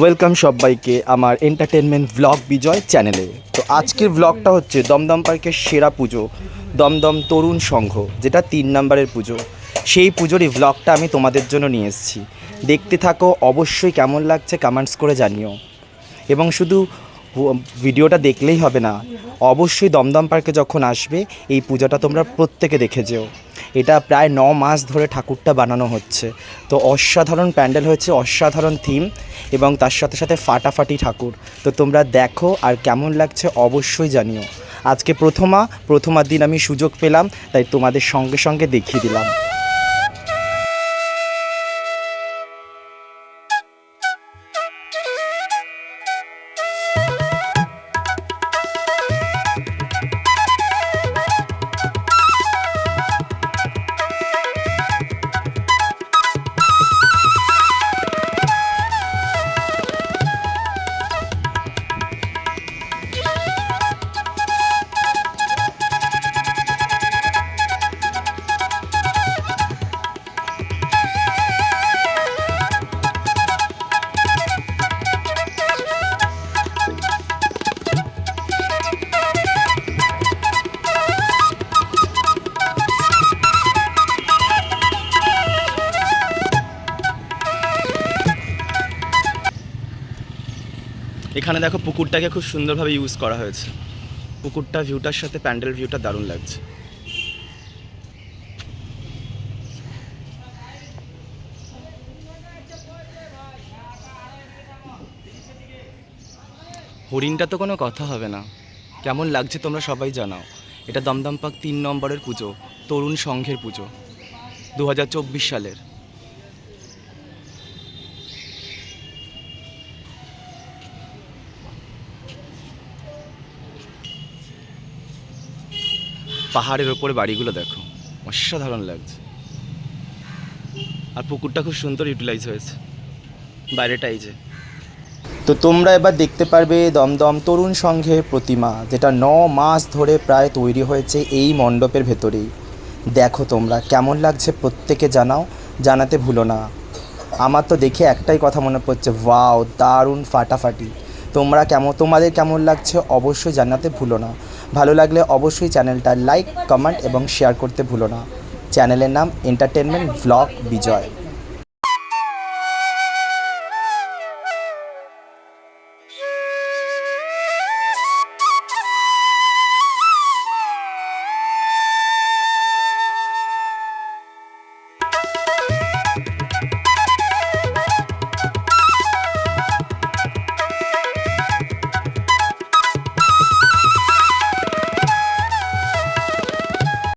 Welcome সবাইকে আমার entertainment vlog বিজয় চ্যানেলে তো আজকের ভ্লগটা হচ্ছে দমদম পার্কের সেরা পুজো, দমদম তরুণ সংঘ, যেটা তিন নম্বরের পুজো। সেই পুজোরই ভ্লগটা আমি তোমাদের জন্য নিয়ে এসেছি। দেখতে থাকো, অবশ্যই কেমন লাগছে কমেন্টস করে জানিও। এবং শুধু ভিডিওটা দেখলেই হবে না, অবশ্যই দমদম পার্কে যখন আসবে, এই পুজোটা তোমরা প্রত্যেকে দেখে যেও। এটা প্রায় ন মাস ধরে ঠাকুরটা বানানো হচ্ছে। তো অসাধারণ প্যান্ডেল হয়েছে, অসাধারণ থিম এবং তার সাথে সাথে ফাটাফাটি ঠাকুর। তো তোমরা দেখো আর কেমন লাগছে অবশ্যই জানিও। আজকে প্রথমা, প্রথমার দিন আমি সুযোগ পেলাম, তাই তোমাদের সঙ্গে সঙ্গে দেখিয়ে দিলাম। এখানে দেখো পুকুরটাকে খুব সুন্দরভাবে ইউজ করা হয়েছে। পুকুরটা ভিউটার সাথে প্যান্ডেল ভিউটা দারুণ লাগছে। হরিণটা তো কোনো কথা হবে না। কেমন লাগছে তোমরা সবাই জানাও। এটা দমদম পাক তিন নম্বরের পুজো, তরুণ সংঘের পুজো দু হাজার চব্বিশ সালের। পাহাড়ের ওপরে বাড়িগুলো দেখো। অসাধারণ লাগছে। আর পুকুরটা খুব সুন্দর ইউটিলাইজ হয়েছে। বাইরেটা এই যে। তো তোমরা এবার দেখতে পারবে দমদম তরুণ সংঘের প্রতিমা, যেটা ন মাস ধরে প্রায় তৈরি হয়েছে এই মণ্ডপের ভেতরেই। দেখো তোমরা, কেমন লাগছে প্রত্যেকে জানাও, জানাতে ভুলো না। আমার তো দেখে একটাই কথা মনে পড়ছে, ওয়াও, দারুণ ফাটাফাটি। তোমরা কেমন, তোমাদের কেমন লাগছে অবশ্যই জানাতে ভুলো না। ভালো লাগলে অবশ্যই চ্যানেলটা লাইক, কমেন্ট এবং শেয়ার করতে ভুলো না। চ্যানেলের নাম এন্টারটেনমেন্ট ব্লগ বিজয়